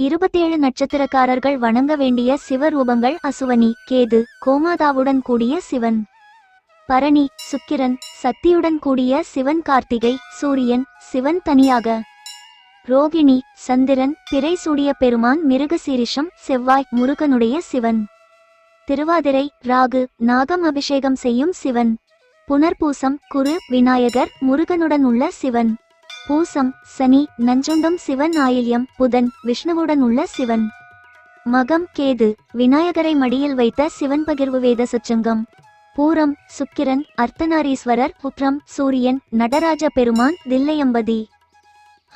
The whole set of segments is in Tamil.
இருபத்தேழு நட்சத்திரக்காரர்கள் வணங்க வேண்டிய சிவரூபங்கள் அசுவனி கேது கோமாதாவுடன் கூடிய சிவன். பரணி சுக்கிரன் சக்தியுடன் கூடிய சிவன் கார்த்திகை சூரியன் சிவன் தனியாக. ரோகிணி சந்திரன் பிறை சூடிய பெருமான் மிருகசீரிஷம் செவ்வாய் முருகனுடைய சிவன். திருவாதிரை ராகு நாகம் அபிஷேகம் செய்யும் சிவன். புனர்பூசம் குரு விநாயகர் முருகனுடன் உள்ள சிவன். பூசம் சனி நஞ்சுண்டம் சிவன் ஆயில்யம் புதன் விஷ்ணுவுடன் உள்ள சிவன். மகம் கேது விநாயகரை மடியில் வைத்த சிவன் பகிர்வு வேத சச்சங்கம். பூரம் சுக்கிரன் அர்த்தநாரீஸ்வரர் புக்ரம் சூரியன் நடராஜ பெருமான் தில்லையம்பதி.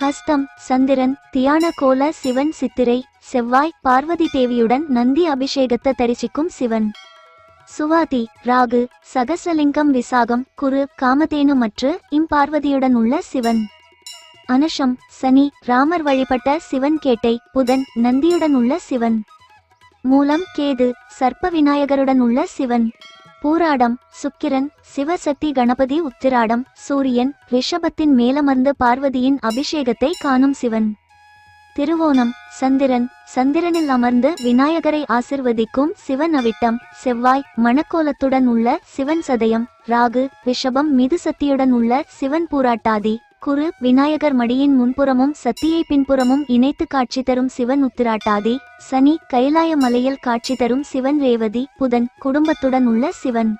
ஹஸ்தம் சந்திரன் தியான கோல சிவன் சித்திரை செவ்வாய் பார்வதி தேவியுடன் நந்தி அபிஷேகத்தை தரிசிக்கும் சிவன். சுவாதி ராகு சகசலிங்கம் விசாகம் குரு காமதேனு மற்றும் இம்பார்வதியுடன் உள்ள சிவன். அனுஷம் சனி ராமர் வழிபட்ட சிவன் கேட்டை புதன் நந்தியுடன் உள்ள சிவன். மூலம் கேது சர்ப்ப விநாயகருடன் உள்ள சிவன். பூராடம் சுக்கிரன் சிவசக்தி கணபதி உத்திராடம் சூரியன் ரிஷபத்தின் மேலமர்ந்து பார்வதியின் அபிஷேகத்தை காணும் சிவன். திருவோணம் சந்திரன் சந்திரனில் அமர்ந்து விநாயகரை ஆசிர்வதிக்கும் சிவன் அவிட்டம் செவ்வாய் மணக்கோலத்துடன் உள்ள சிவன் சதயம் ராகு ரிஷபம் மிது சக்தியுடன் உள்ள சிவன் பூராட்டாதி. குரு விநாயகர் மடியின் முன்புறமும் சத்தியை பின்புறமும் இணைத்து காட்சி தரும் சிவன் உத்திராட்டாதி சனி கைலாய மலையில் காட்சி தரும் சிவன் ரேவதி புதன் குடும்பத்துடன் உள்ள சிவன்.